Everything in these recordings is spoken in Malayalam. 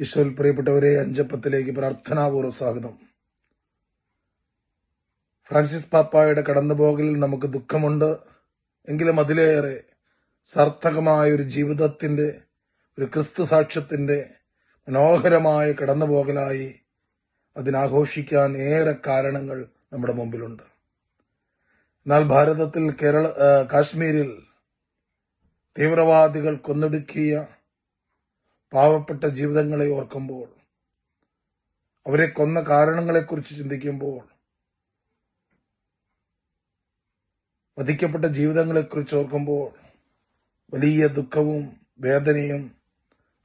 ഈശോയിൽ പ്രിയപ്പെട്ടവരെ അഞ്ചപ്പത്തിലേക്ക് പ്രാർത്ഥനാപൂർവ സ്വാഗതം. ഫ്രാൻസിസ് പാപ്പായുടെ കടന്നുപോകലിൽ നമുക്ക് ദുഃഖമുണ്ട്. എങ്കിലും അതിലേറെ സാർത്ഥകമായ ഒരു ജീവിതത്തിന്റെ ഒരു ക്രിസ്തു സാക്ഷ്യത്തിന്റെ മനോഹരമായ കടന്നുപോകലായി അതിനാഘോഷിക്കാൻ ഏറെ കാരണങ്ങൾ നമ്മുടെ മുമ്പിലുണ്ട്. എന്നാൽ ഭാരതത്തിൽ കേരള കാശ്മീരിൽ തീവ്രവാദികൾ കൊന്നൊടുക്കിയ പാവപ്പെട്ട ജീവിതങ്ങളെ ഓർക്കുമ്പോൾ അവരെ കൊന്ന കാരണങ്ങളെക്കുറിച്ച് ചിന്തിക്കുമ്പോൾ വധിക്കപ്പെട്ട ജീവിതങ്ങളെക്കുറിച്ച് ഓർക്കുമ്പോൾ വലിയ ദുഃഖവും വേദനയും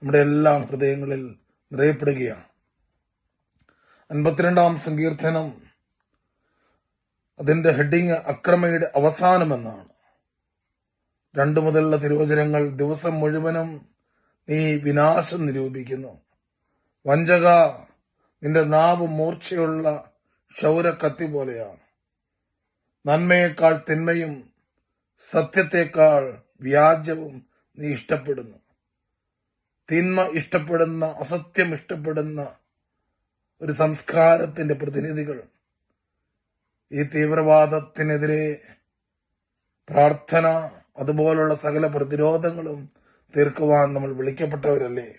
നമ്മുടെ എല്ലാ ഹൃദയങ്ങളിൽ നിറയപ്പെടുകയാണ്. അൻപത്തിരണ്ടാം സങ്കീർത്തനം അതിന്റെ ഹെഡിങ് അക്രമയുടെ അവസാനമെന്നാണ്. രണ്ടു മുതലുള്ള തിരുവചനങ്ങൾ ദിവസം മുഴുവനും നീ വിനാശം നിരൂപിക്കുന്നു. വഞ്ചക നിന്റെ നാവ് മൂർച്ചയുള്ള ക്ഷൗരക്കത്തി പോലെയാണ്. നന്മയേക്കാൾ തിന്മയും സത്യത്തെക്കാൾ വ്യാജവും നീ ഇഷ്ടപ്പെടുന്നു. തിന്മ ഇഷ്ടപ്പെടുന്ന അസത്യം ഇഷ്ടപ്പെടുന്ന ഒരു സംസ്കാരത്തിന്റെ പ്രതിനിധികൾ ഈ തീവ്രവാദത്തിനെതിരെ പ്രാർത്ഥന അതുപോലുള്ള സകല പ്രതിരോധങ്ങളും തീർക്കുവാൻ നമ്മൾ വിളിക്കപ്പെട്ടവരല്ലേ?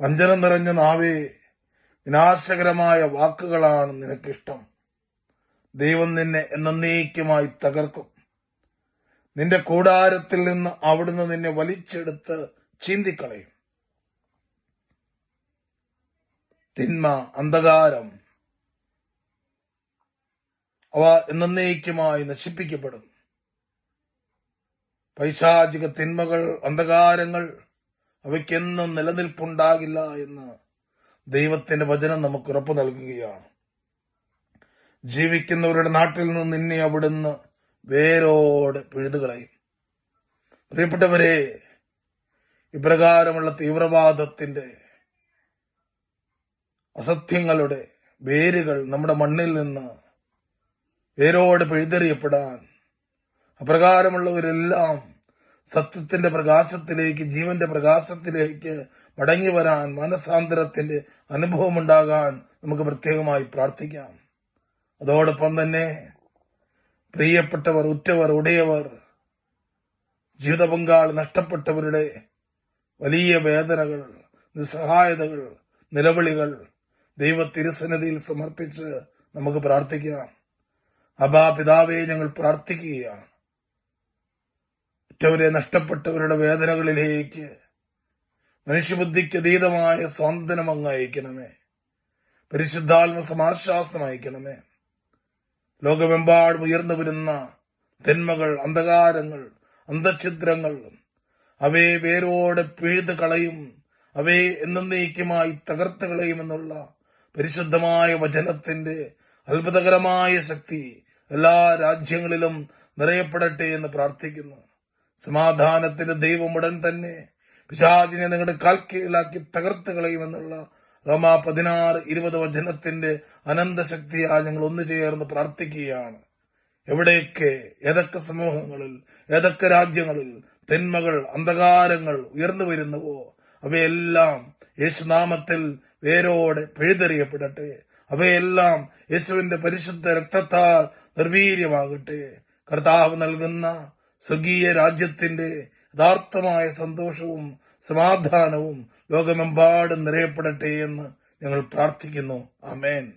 വഞ്ചന നിറഞ്ഞ നാവേ വിനാശകരമായ വാക്കുകളാണ് നിനക്കിഷ്ടം. ദൈവം നിന്നെ എന്നേക്കുമായി തകർക്കും. നിന്റെ കൂടാരത്തിൽ നിന്ന് അവിടുന്ന് നിന്നെ വലിച്ചെടുത്ത് ചീന്തിക്കളയും. തിന്മ അന്ധകാരം അവ എന്നേക്കുമായി നശിപ്പിക്കപ്പെടും. പൈശാചിക തിന്മകൾ അന്ധകാരങ്ങൾ അവയ്ക്കെന്നും നിലനിൽപ്പുണ്ടാകില്ല എന്ന് ദൈവത്തിന്റെ വചനം നമുക്ക് ഉറപ്പ് നൽകുകയാണ്. ജീവിക്കുന്നവരുടെ നാട്ടിൽ നിന്ന് നിന്നെ അവിടുന്ന് വേരോട് പിഴുതുകളയും. പ്രിയപ്പെട്ടവരെ ഇപ്രകാരമുള്ള തീവ്രവാദത്തിന്റെ അസത്യങ്ങളുടെ വേരുകൾ നമ്മുടെ മണ്ണിൽ നിന്ന് വേരോട് പിഴുതെറിയപ്പെടാൻ അപ്രകാരമുള്ളവരെല്ലാം സത്യത്തിന്റെ പ്രകാശത്തിലേക്ക് ജീവന്റെ പ്രകാശത്തിലേക്ക് മടങ്ങി വരാൻ മനസാന്തരത്തിന്റെ അനുഭവമുണ്ടാകാൻ നമുക്ക് പ്രത്യേകമായി പ്രാർത്ഥിക്കാം. അതോടൊപ്പം തന്നെ പ്രിയപ്പെട്ടവർ ഉറ്റവർ ഉടയവർ ജീവിത പങ്കാളി നഷ്ടപ്പെട്ടവരുടെ വലിയ വേദനകൾ നിസ്സഹായതകൾ നിലവിളികൾ ദൈവ തിരുസന്നിധിയിൽ സമർപ്പിച്ച് നമുക്ക് പ്രാർത്ഥിക്കാം. അബാ പിതാവെ ഞങ്ങൾ പ്രാർത്ഥിക്കുകയാണ്. ഉറ്റവരെ നഷ്ടപ്പെട്ടവരുടെ വേദനകളിലേക്ക് മനുഷ്യബുദ്ധിക്ക് അതീതമായ സ്വാന്തനം അങ്ങ് അയക്കണമേ. പരിശുദ്ധാത്മ സമാശ്വാസം അയക്കണമേ. ലോകമെമ്പാടും ഉയർന്നു വരുന്ന തിന്മകൾ അന്ധകാരങ്ങൾ അന്ധഛിദ്രങ്ങൾ അവയെ വേരോടെ പിഴുത് കളയും അവയെ എന്നേക്കുമായി തകർത്ത് കളയുമെന്നുള്ള പരിശുദ്ധമായ വചനത്തിന്റെ അത്ഭുതകരമായ ശക്തി എല്ലാ രാജ്യങ്ങളിലും നിറയപ്പെടട്ടെ എന്ന് പ്രാർത്ഥിക്കുന്നു. സമാധാനത്തിന്റെ ദൈവം ഉടൻ തന്നെ. പിശാചിനെ നിങ്ങളുടെ കാൽക്കീഴിലാക്കി തകർത്ത് കളയുമെന്നുള്ള റോമ പതിനാറ് ഇരുപത് വചനത്തിന്റെ അനന്തശക്തിയാൽ ഞങ്ങൾ ഒന്നു ചേർന്ന് പ്രാർത്ഥിക്കുകയാണ്. എവിടെയൊക്കെ ഏതൊക്കെ സമൂഹങ്ങളിൽ ഏതൊക്കെ രാജ്യങ്ങളിൽ തിന്മകൾ അന്ധകാരങ്ങൾ ഉയർന്നു വരുന്നുവോ അവയെല്ലാം യേശുനാമത്തിൽ വേരോടെ പിഴുതെറിയപ്പെടട്ടെ. അവയെല്ലാം യേശുവിന്റെ പരിശുദ്ധ രക്തത്താൽ നിർവീര്യമാകട്ടെ. കർത്താവ് നൽകുന്ന സ്വർഗീയ രാജ്യത്തിന്റെ യഥാർത്ഥമായ സന്തോഷവും സമാധാനവും ലോകമെമ്പാടും നിറയപ്പെടട്ടെ എന്ന് ഞങ്ങൾ പ്രാർത്ഥിക്കുന്നു. ആമേൻ.